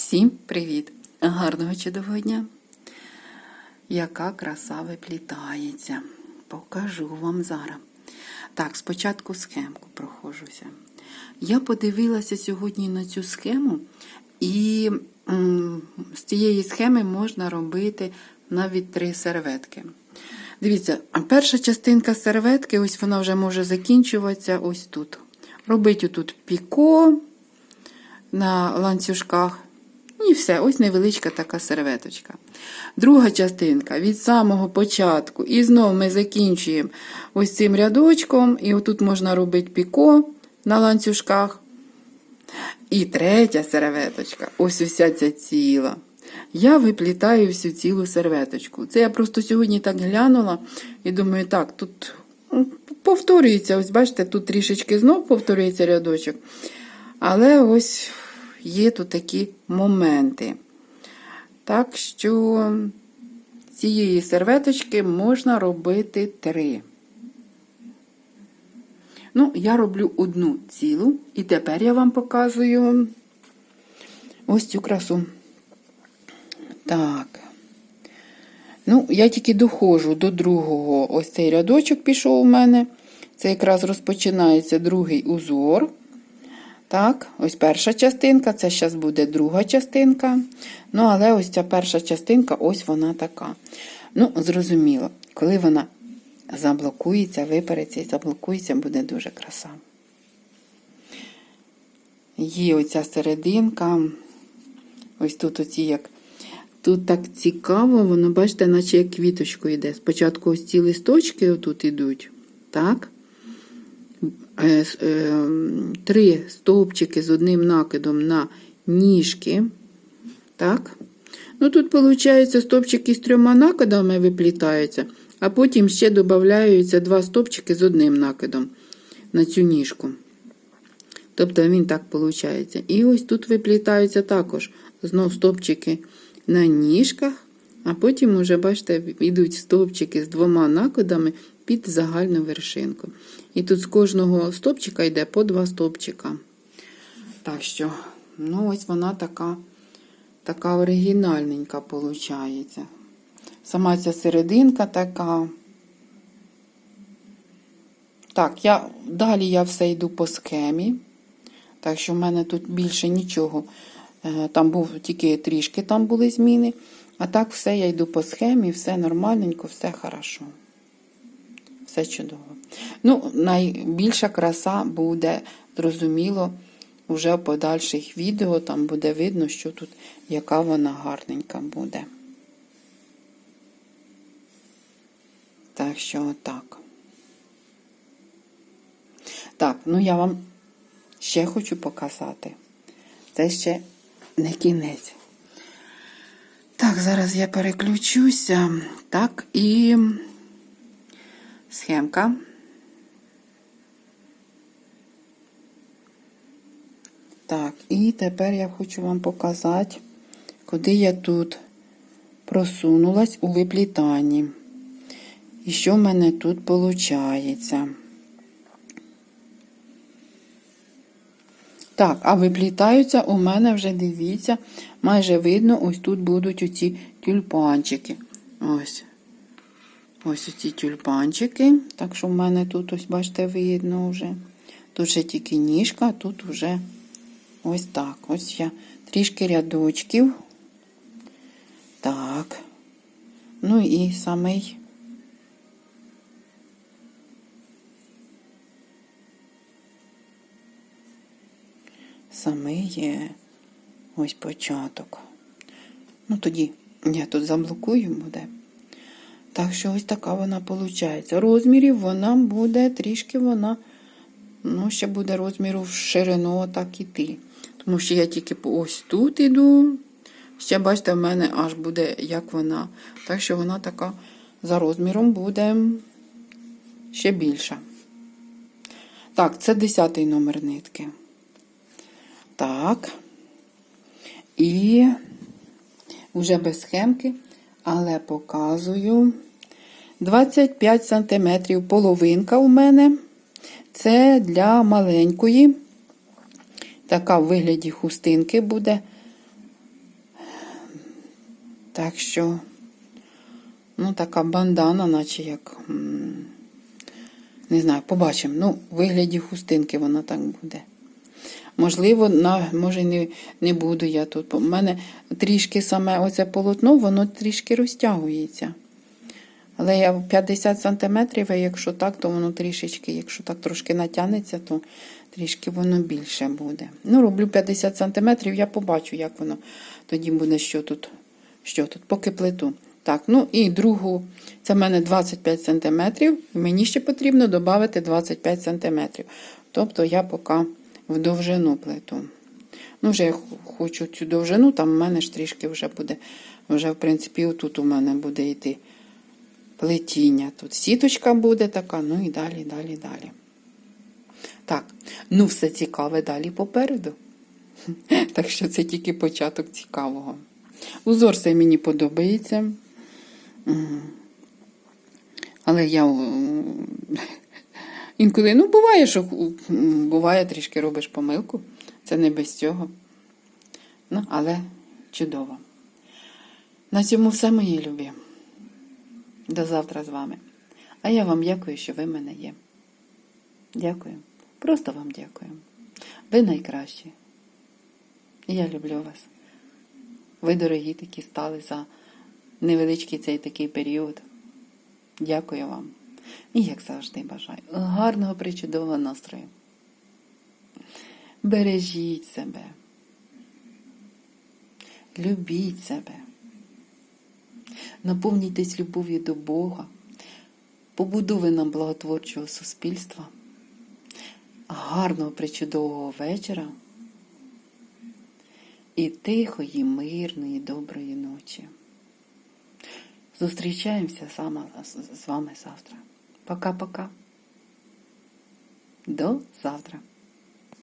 Всім привіт! Гарного чудового дня! Яка краса виплітається. Покажу вам зараз. Так, спочатку схемку проходжуся. Я подивилася сьогодні на цю схему, і з цієї схеми можна робити навіть три серветки. Дивіться, перша частинка серветки, ось вона вже може закінчуватися ось тут. Робить отут піко на ланцюжках. І все, ось невеличка така серветочка. Друга частинка від самого початку. І знову ми закінчуємо ось цим рядочком. І отут можна робити піко на ланцюжках. І третя серветочка. Ось уся ця ціла. Я виплітаю всю цілу серветочку. Це я просто сьогодні так глянула і думаю, так, тут ну, повторюється, ось бачите, тут трішечки знов повторюється рядочок. Але ось є тут такі моменти. Так що цієї серветочки можна робити три. Ну, я роблю одну цілу, і тепер я вам показую ось цю красу. Так. Ну, я тільки доходжу до другого. Ось цей рядочок пішов у мене. Це якраз розпочинається другий узор. Так, ось перша частинка, це зараз буде друга частинка. Ну, але ось ця перша частинка, ось вона така. Ну, зрозуміло, коли вона заблокується, випереться і заблокується, буде дуже краса. Є оця серединка. Ось тут оці як. Тут так цікаво, воно, бачите, наче як квіточку йде. Спочатку ось ці листочки отут ідуть. Так? Е, е, Три стовпчики з одним накидом на ніжки. Так? Ну, тут, виходить, стовпчики з трьома накидами виплітаються, а потім ще додаються два стовпчики з одним накидом на цю ніжку. Тобто він так виходить. І ось тут виплітаються також знов стовпчики на ніжках, а потім, уже, бачите, йдуть стовпчики з двома накидами під загальну вершинку. І тут з кожного стовпчика йде по два стовпчика. Так що, ну, ось вона така, така оригінальненька виходить. Сама ця серединка така. Так, я, далі я все йду по схемі. Так що в мене тут більше нічого. Е, Там був тільки трішки там були зміни. А так все я йду по схемі, все нормальненько, все хорошо. Все чудово. Ну, найбільша краса буде, зрозуміло, вже в подальших відео там буде видно, що тут яка вона гарненька буде. Так що отак. Так, ну я вам ще хочу показати. Це ще не кінець. Так, зараз я переключуся. Так, і схемка. Так, і тепер я хочу вам показати, куди я тут просунулась у виплітанні. І що в мене тут виходить. Так, а виплітаються у мене вже, дивіться, майже видно, ось тут будуть оці тюльпанчики. Ось. Ось оці тюльпанчики. Так що в мене тут, ось, бачите, видно вже. Тут ще тільки ніжка, а тут вже ось так. Ось я трішки рядочків. Так. Ну і самий. Самий є ось початок. Ну, тоді я тут заблокую буде. Так що ось така вона виходить. Розмірів вона буде трішки вона, ну, ще буде розміру в ширину так іти. Тому що я тільки ось тут іду. Ще, бачите, в мене аж буде, як вона. Так що вона така за розміром буде ще більша. Так, це 10 номер нитки. Так. І вже без схемки, але показую 25 см половинка у мене. Це для маленької. Така в вигляді хустинки буде. Так що, ну, така бандана, наче як. Не знаю, побачимо. Ну, в вигляді хустинки вона так буде. Можливо, на, може, не, не буду я тут. У мене трішки саме оце полотно, воно трішки розтягується. Але я 50 сантиметрів, а якщо так, то воно трішечки, якщо так трошки натягнеться, то трішки воно більше буде. Ну, роблю 50 сантиметрів, я побачу, як воно тоді буде, що тут, що тут, поки плиту. Так, ну і другу, це в мене 25 сантиметрів, і мені ще потрібно додати 25 сантиметрів. Тобто я поки в довжину плиту. Ну, вже я хочу цю довжину, там в мене ж трішки вже буде, вже, в принципі, отут у мене буде йти плетіння. Тут сіточка буде така, ну і далі, далі, далі. Так, ну все цікаве далі попереду. Так що це тільки початок цікавого. Узор цей мені подобається. Але я інколи, ну, буває, що буває, трішки робиш помилку. Це не без цього. Ну, але чудово. На цьому все, мої любі. До завтра з вами. А я вам дякую, що ви в мене є. Дякую. Просто вам дякую. Ви найкращі. Я люблю вас. Ви, дорогі, такі стали за невеличкий цей такий період. Дякую вам. І, як завжди, бажаю гарного причудового настрою. Бережіть себе. Любіть себе. Наповнюйтесь любов'ю до Бога, побудови нам благотворчого суспільства, гарного причудового вечора і тихої, мирної, доброї ночі. Зустрічаємося саме з вами завтра. Пока-пока. До завтра.